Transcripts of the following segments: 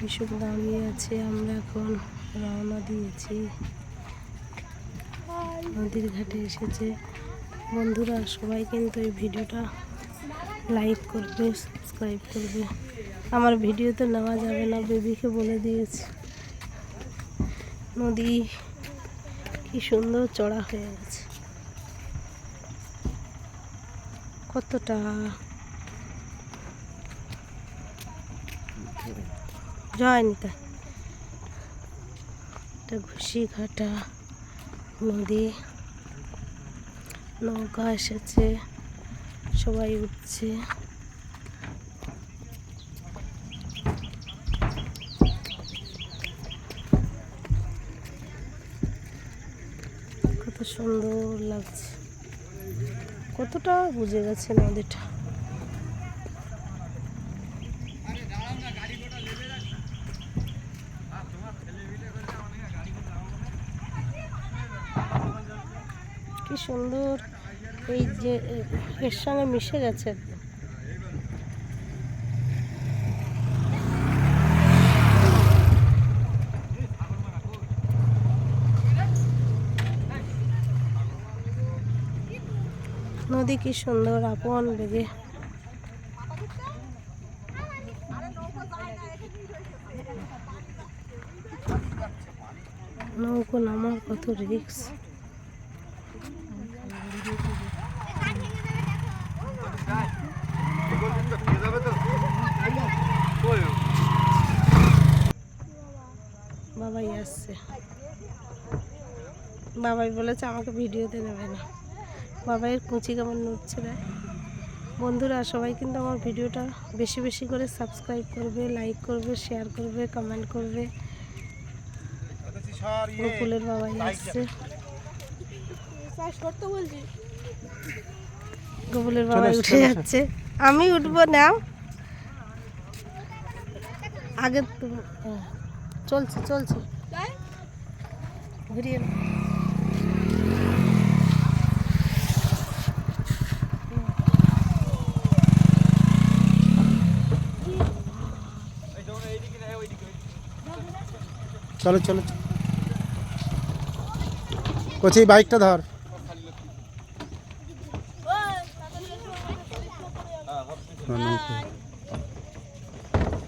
ভীষণ দাঁড়িয়ে আছে, আমরা এখন রওনা দিয়েছি। নদীর ঘাটে এসেছে। বন্ধুরা, সবাই কিন্তু এই ভিডিওটা লাইক করবে, সাবস্ক্রাইব করবে। আমার ভিডিওতে নেওয়া যাবে না, বেবিকে বলে দিয়েছি। নদী কি সুন্দর চড়া হয়ে গেছে। কতটা? জয় নিতা এটা ঘুষি ঘাটা নদী, নৌকা এসেছে, সবাই উঠছে। কত সুন্দর লাগছে। কতটা বুঝে গেছে নদীটা কি সুন্দর এই যে এর সঙ্গে মিশে গেছে। নদী কি সুন্দর, আপন বেগে। নৌকো নামার কত রিক্স বাবাই আসছে। বাবাই বলেছে আমাকে ভিডিওতে নেবে না। বাবাইয়ের কুচি কেমন নড়ছে দেয় বন্ধুরা সবাই কিন্তু আমার ভিডিওটা বেশি বেশি করে সাবস্ক্রাইব করবে লাইক করবে শেয়ার করবে কমেন্ট করবে। গোকুলের বাবাই আসছে। গোকুলের বাবাই উঠে যাচ্ছে। আমি উঠবো না। আগে তো চলছে চলছে। ঘুরিয়ে চলো চলো কোচি এই বাইকটা ধর।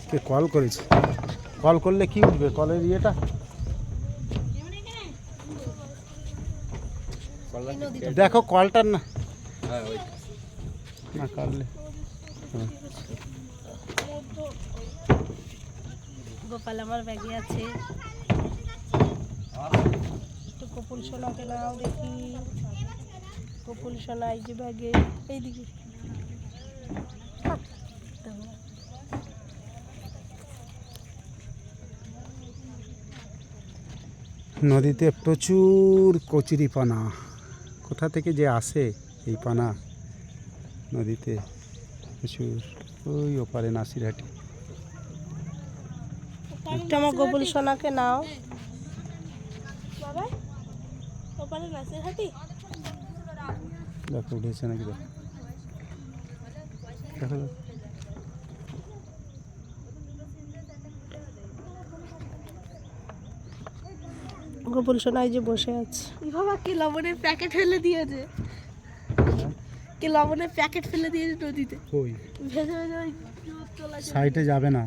কে কল করেছে? কল করলে কি উঠবে? কলের ইয়েটা? দেখো কলটা না। না করলে হ্যাঁ। গোপাল আমার ব্যাগে আছে। একটু কপুল সোনাকে নাও দেখি। কপুল সোনা এই যে ব্যাগে। এইদিকে। নদীতে প্রচুর কচুরি পানা। কোথা থেকে যে আসে এই পানা? নদীতে প্রচুর। ওই ওপারে নাসিরহাটি। একটু আমার গোপুল সোনাকে নাও। দেখো উঠেছে নাকি দেখো দেখো। দেখো। সোনাই সোনা যে বসে আছে। বাবা কি লবণের প্যাকেট ফেলে দিয়েছে? কি লবণের প্যাকেট ফেলে দিয়েছে নদীতে? কই? ভেজে ভেজে তোলা সাইডে যাবে না।